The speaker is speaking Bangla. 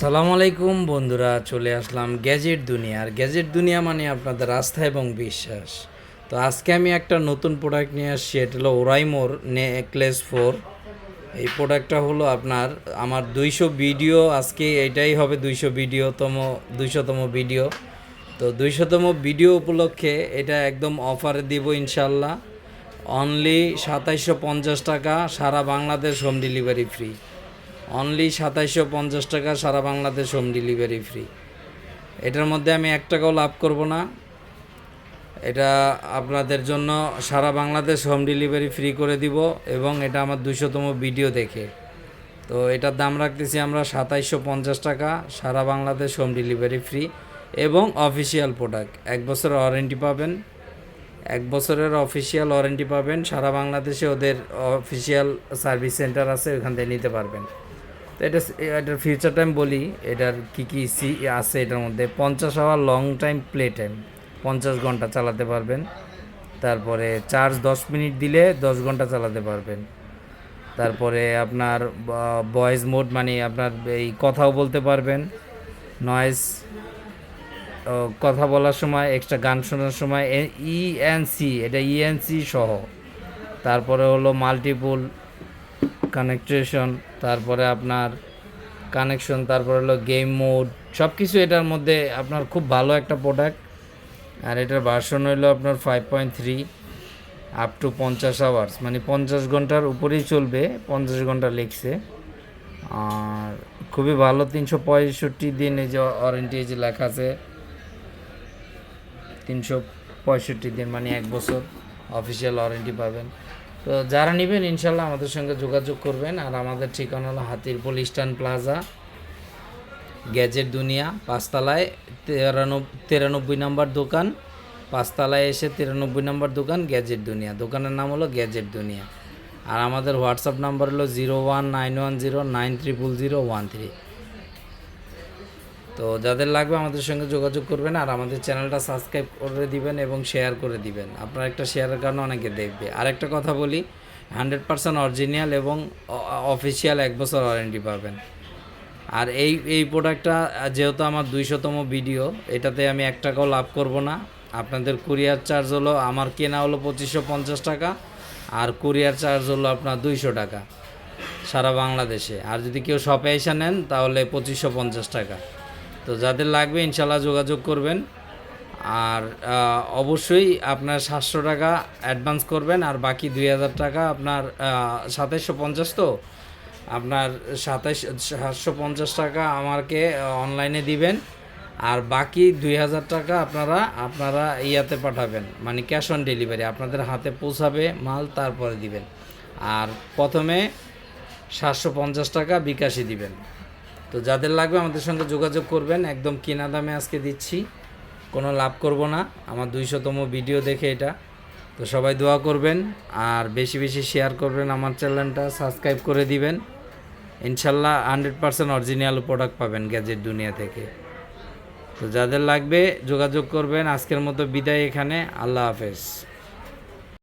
সালাম আলাইকুম বন্ধুরা, চলে আসলাম গ্যাজেট দুনিয়া। আর গ্যাজেট দুনিয়া মানে আপনাদের আস্থা এবং বিশ্বাস। তো আজকে আমি একটা নতুন প্রোডাক্ট নিয়ে আসছি, এটা হলো ওরাইমোর নেকলেস ফোর এই প্রোডাক্টটা হলো আপনার, আমার দুইশো ভিডিও আজকে এটাই হবে দুইশো ভিডিওতম দুইশোতম ভিডিও তো দুইশোতম ভিডিও উপলক্ষে এটা একদম অফারে দিব ইনশাল্লাহ অনলি সাতাইশশো পঞ্চাশ টাকা, সারা Bangladesh home delivery free only সাতাইশশো পঞ্চাশ টাকা সারা বাংলাদেশ হোম ডেলিভারি ফ্রি এটার মধ্যে আমি এক টাকাও লাভ করব না। এটা আপনাদের জন্য সারা বাংলাদেশ হোম ডেলিভারি ফ্রি করে দিব এবং এটা আমার দুশোতম ভিডিও দেখে। তো এটার দাম রাখতেছি আমরা সাতাইশশো পঞ্চাশ টাকা, সারা বাংলাদেশ হোম ডেলিভারি ফ্রি এবং অফিসিয়াল প্রোডাক্ট এক বছরের ওয়ারেন্টি পাবেন। এক বছরের অফিসিয়াল ওয়ারেন্টি পাবেন। সারা বাংলাদেশে ওদের অফিসিয়াল সার্ভিস সেন্টার আছে, ওখান থেকে নিতে পারবেন। তো এটা এটার ফিউচার টাইম বলি, এটার কী কী সি আছে এটার মধ্যে। পঞ্চাশ hour long time play time পঞ্চাশ ঘণ্টা চালাতে পারবেন। তারপরে চার্জ দশ মিনিট দিলে দশ ঘণ্টা চালাতে পারবেন। তারপরে আপনার ভয়েস মোড মানে আপনার এই কথাও বলতে পারবেন। নয়েজ কথা বলার সময় এক্সট্রা গান শোনার সময় ইএনসি এটা ইএনসি সহ। তারপরে হলো মাল্টিপুল কানেকটেশন তারপরে আপনার কানেকশন তারপরে হলো গেম মোড সব কিছু এটার মধ্যে আপনার খুব ভালো একটা প্রোডাক্ট আর এটার ভার্সন হলো আপনার five point three up to পঞ্চাশ আওয়ার্স মানে পঞ্চাশ ঘণ্টার উপরেই চলবে, পঞ্চাশ ঘণ্টা লিখছে আর খুবই ভালো, তিনশো পঁয়ষট্টি দিন এই যে ওয়ারেন্টি যে লেখা আছে। তিনশো পঁয়ষট্টি দিন মানে এক বছর অফিসিয়াল ওয়ারেন্টি পাবেন। তো যারা নেবেন, ইনশাল্লাহ আমাদের সঙ্গে যোগাযোগ করবেন। আর আমাদের ঠিকানা হলো হাতিরপুল ইস্টার্ন প্লাজা, গ্যাজেট দুনিয়া, পাঁচতলায় তেরানব্বই তিরানব্বই নম্বর দোকান, পাঁচতলায় এসে তিরানব্বই নম্বর দোকান, গ্যাজেট দুনিয়া। দোকানের নাম হলো গ্যাজেট দুনিয়া। আর আমাদের হোয়াটসঅ্যাপ নাম্বার হলো zero one nine one zero nine triple zero one three. তো যাদের লাগবে আমাদের সঙ্গে যোগাযোগ করবেন আর আমাদের চ্যানেলটা সাবস্ক্রাইব করে দিবেন এবং শেয়ার করে দিবেন। আপনার একটা শেয়ারের কারণে অনেকে দেখবে। আর একটা কথা বলি হান্ড্রেড পার্সেন্ট অরিজিনাল এবং অফিসিয়াল এক বছর ওয়ারেন্টি পাবেন। আর এই এই প্রোডাক্টটা যেহেতু আমার দুইশোতম ভিডিও এটাতে আমি এক টাকাও লাভ করব না। আপনাদের কুরিয়ার চার্জ হলো, আমার কেনা হলো পঁচিশশো পঞ্চাশ টাকা, আর কুরিয়ার চার্জ হলো আপনার দুইশো টাকা, সারা বাংলাদেশে। আর যদি কেউ শপে এসে নেন, তাহলে পঁচিশশো পঞ্চাশ টাকা। তো যাদের লাগবে ইনশাল্লাহ যোগাযোগ করবেন। আর অবশ্যই আপনার সাতশো টাকা অ্যাডভান্স করবেন, আর বাকি দুই হাজার টাকা আপনার সাতাইশশো পঞ্চাশ তো, আপনার সাতাইশ, সাতশো পঞ্চাশ টাকা আমাকে অনলাইনে দিবেন, আর বাকি দুই হাজার টাকা আপনারা আপনারা ইয়াতে পাঠাবেন মানে ক্যাশ অন ডেলিভারি আপনাদের হাতে পৌঁছাবে মাল তারপরে দিবেন। আর প্রথমে সাতশো পঞ্চাশ টাকা বিকাশে দিবেন। তো যাদের লাগবে আমাদের সঙ্গে যোগাযোগ করবেন, একদম কিনা দামে আজকে দিচ্ছি। কোনো লাভ করব না। আমার দুইশোতম ভিডিও দেখে এটা। তো সবাই দোয়া করবেন, আর বেশি বেশি শেয়ার করবেন আমার চ্যানেলটা সাবস্ক্রাইব করে দিবেন। ইনশাল্লাহ হান্ড্রেড পার্সেন্ট অরিজিনাল প্রোডাক্ট পাবেন গ্যাজেট দুনিয়া থেকে। তো যাদের লাগবে যোগাযোগ করবেন, আজকের মতো বিদায় এখানে। আল্লাহ হাফেজ।